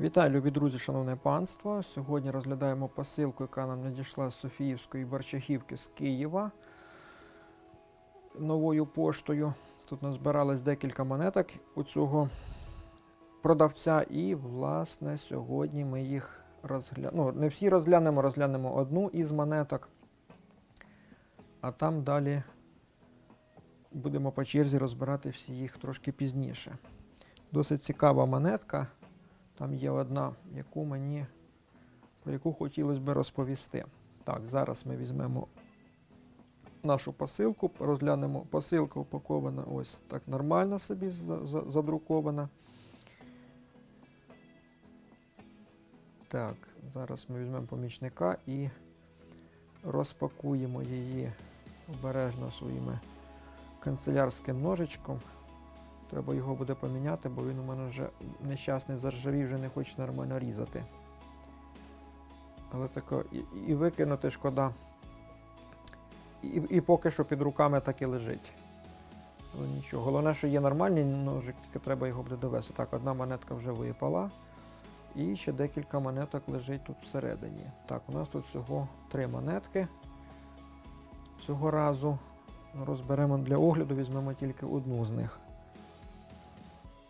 Вітаю, любі друзі, шановне панство. Сьогодні розглядаємо посилку, яка нам надійшла з Софіївської Борчагівки з Києва новою поштою. Тут назбиралось декілька монеток у цього продавця, і, власне, сьогодні ми їх розглянемо. Ну, не всі розглянемо, розглянемо одну із монеток, а там далі будемо по черзі розбирати всі їх трошки пізніше. Досить цікава монетка. Там є одна, яку мені, про яку хотілося б розповісти. Так, зараз ми візьмемо нашу посилку, розглянемо. Посилка упакована ось так нормально собі за- за- задрукована. Так, зараз ми візьмемо помічника і розпакуємо її обережно своїми канцелярським ножичком. Треба його буде поміняти, бо він у мене вже нещасний заржавів, вже не хоче нормально різати. Але тако і, і викинути шкода. І, і поки що під руками так і лежить. Але нічого. Головне, що є нормальний ножик, тільки треба його буде довести. Так, одна монетка вже випала. І ще декілька монеток лежить тут всередині. Так, у нас тут всього три монетки. Цього разу розберемо для огляду, візьмемо тільки одну з них.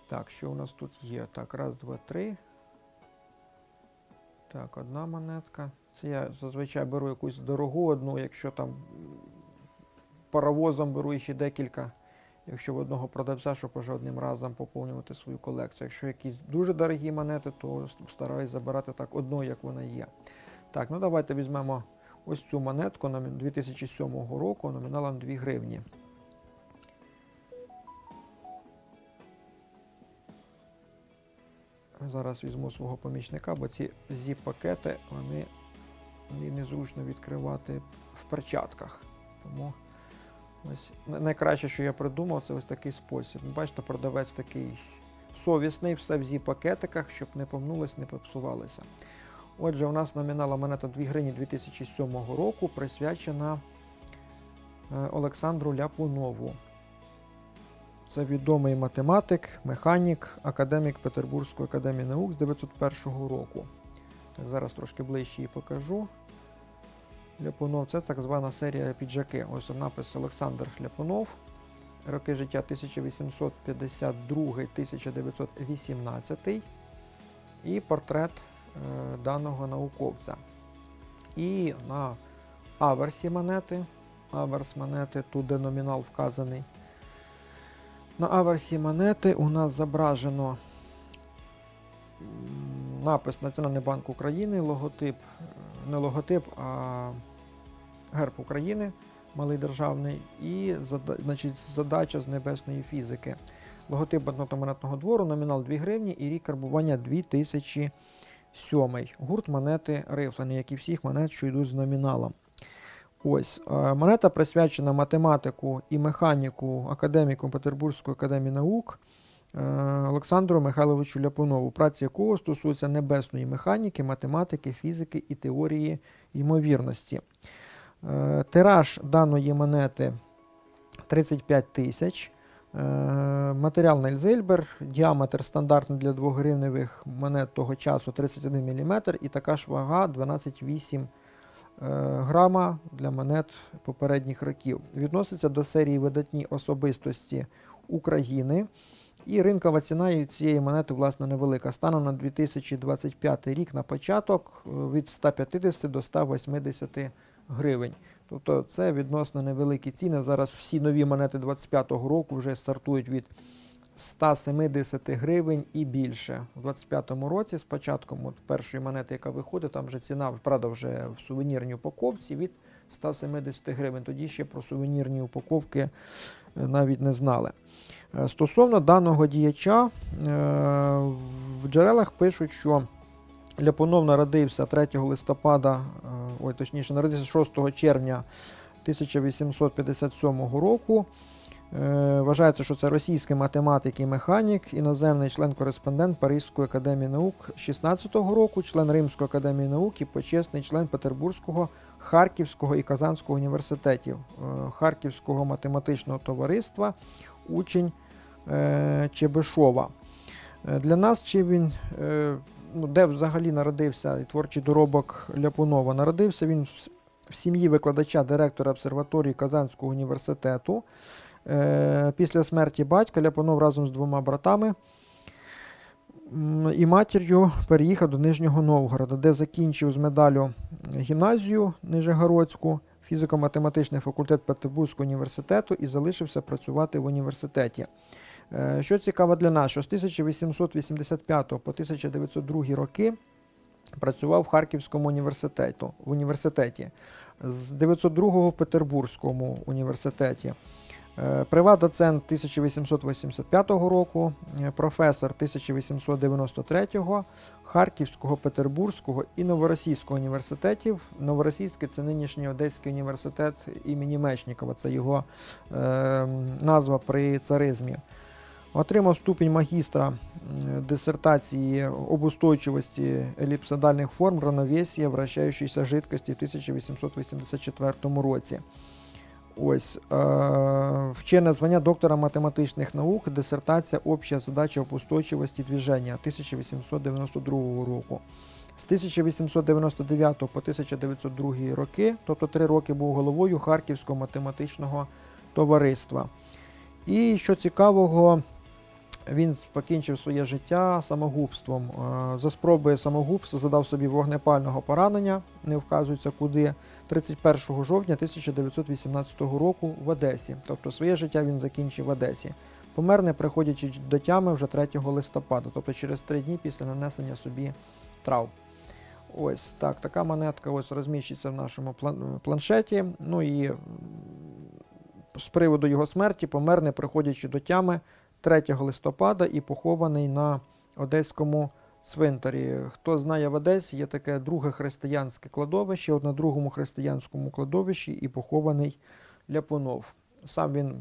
Так, що у нас тут є? Так, раз, два, три. Так, одна монетка. Це я зазвичай беру якусь дорогу одну, якщо там паровозом беру ще декілька. Якщо в одного продавця, щоб уже одним разом поповнювати свою колекцію. Якщо якісь дуже дорогі монети, то стараюсь забирати так одну, як вона є. Так, ну давайте візьмемо ось цю монетку 2007 року номіналом 2 гривні. Зараз візьму свого помічника, бо ці зіп-пакети вони, вони незручно відкривати в перчатках. Тому ось найкраще, що я придумав, це ось такий спосіб. Ну, Бачите, продавець такий совісний, все в зіп-пакетиках, щоб не помнулось, не попсувалося. Отже, у нас номінала монета 2 гривні 2007 року присвячена е, Олександру Ляпунову. Це відомий математик, механік, академік Петербурзької академії наук з 901 року. Так, зараз трошки ближче її покажу. Ляпунов це так звана серія піджаки. Ось напис Олександр Шляпунов. Роки життя 1852-1918. І портрет е, даного науковця. І на аверсі монети. Аверс монети, тут де номінал вказаний. На аверсі монети у нас зображено напис Національний банк України, логотип, не логотип, а герб України, малий державний, і значить, задача з небесної фізики. Логотип банкнотно-монетного двору, номінал 2 гривні і рік карбування 2007. Гурт монети рифлені, як і всіх монет, що йдуть з номіналом. Ось е, монета присвячена математику і механіку академіку Петербурзької академії наук е, Олександру Михайловичу Ляпунову, праці якого стосується небесної механіки, математики, фізики і теорії ймовірності. Е, Тираж даної монети 35 тисяч. Матеріал Нельзельбер, діаметр стандартний для 2 гривневих монет того часу 31 мм і така ж вага 12,8 е, грама для монет попередніх років. Відноситься до серії видатні особистості України. І ринкова ціна цієї монети, власне, невелика. Станом на 2025 рік на початок е, від 150 до 180 гривень. Тобто це відносно невеликі ціни. Зараз всі нові монети 25-го року вже стартують від 170 гривень і більше. У 25-му році з початком от першої монети, яка виходить, там вже ціна, правда, вже в сувенірній упаковці від 170 гривень. Тоді ще про сувенірні упаковки е, навіть не знали. Е, Стосовно даного діяча, е, в джерелах пишуть, що Ляпунов народився 3 листопада, ой, точніше, народився 6 червня 1857 року. Е, Вважається, що це російський математик і механік, іноземний член-кореспондент Паризької академії наук 16-го року, член Римської академії наук і почесний член Петербурзького, Харківського і Казанського університетів, е, Харківського математичного товариства, учень е, Чебишова. Для нас чи він ну, де взагалі народився і творчий доробок Ляпунова. Народився він в сім'ї викладача директора обсерваторії Казанського університету. Е, після смерті батька Ляпунов разом з двома братами і матір'ю переїхав до Нижнього Новгорода, де закінчив з медаллю гімназію Нижегородську, фізико-математичний факультет Петербурзького університету і залишився працювати в університеті. Е, Що цікаво для нас, що з 1885 по 1902 роки працював в Харківському університету, в університеті, з 902 в Петербурзькому університеті. Е, Приват-доцент 1885 року, е, професор 1893, Харківського, Петербурзького і Новоросійського університетів. Новоросійський це нинішній Одеський університет імені Мечникова, це його е, назва при царизмі. Отримав ступінь магістра дисертації об устойчивості еліпсодальних форм равновесія вращаючейся жидкості в 1884 році. Ось е, вчене звання доктора математичних наук, дисертація Обща задача опусточувості движення 1892 року. З 1899 по 1902 роки, тобто три роки був головою Харківського математичного товариства. І що цікавого, він покінчив своє життя самогубством. Е, За спроби самогубства задав собі вогнепального поранення, не вказується куди, 31 жовтня 1918 року в Одесі. Тобто своє життя він закінчив в Одесі. Помер, не приходячи до тями вже 3 листопада, тобто через три дні після нанесення собі травм. Ось так, така монетка ось розміщується в нашому планшеті. Ну і з приводу його смерті помер, не приходячи до тями 3 листопада і похований на Одеському цвинтарі. Хто знає в Одесі, є таке друге християнське кладовище. От на другому християнському кладовищі і похований Ляпунов. Сам він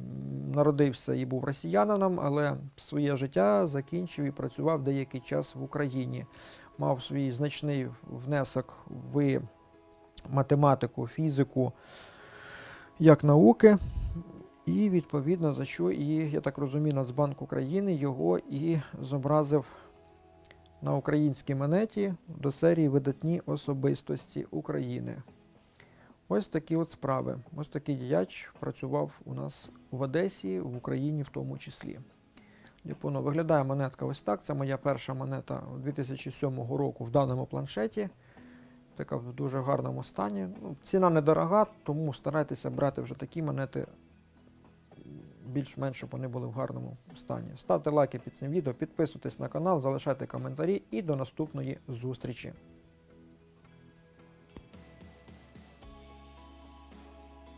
народився і був росіянином, але своє життя закінчив і працював деякий час в Україні. Мав свій значний внесок в математику, фізику як науки. І відповідно за що і, я так розумію, Нацбанк України його і зобразив на українській монеті до серії Видатні особистості України. Ось такі от справи. Ось такий діяч працював у нас в Одесі, в Україні в тому числі. Ліпоно виглядає монетка ось так. Це моя перша монета 2007 року в даному планшеті. Така в дуже гарному стані. Ну, ціна недорога, тому старайтеся брати вже такі монети більш-менш, щоб вони були в гарному стані. Ставте лайки під цим відео, підписуйтесь на канал, залишайте коментарі і до наступної зустрічі.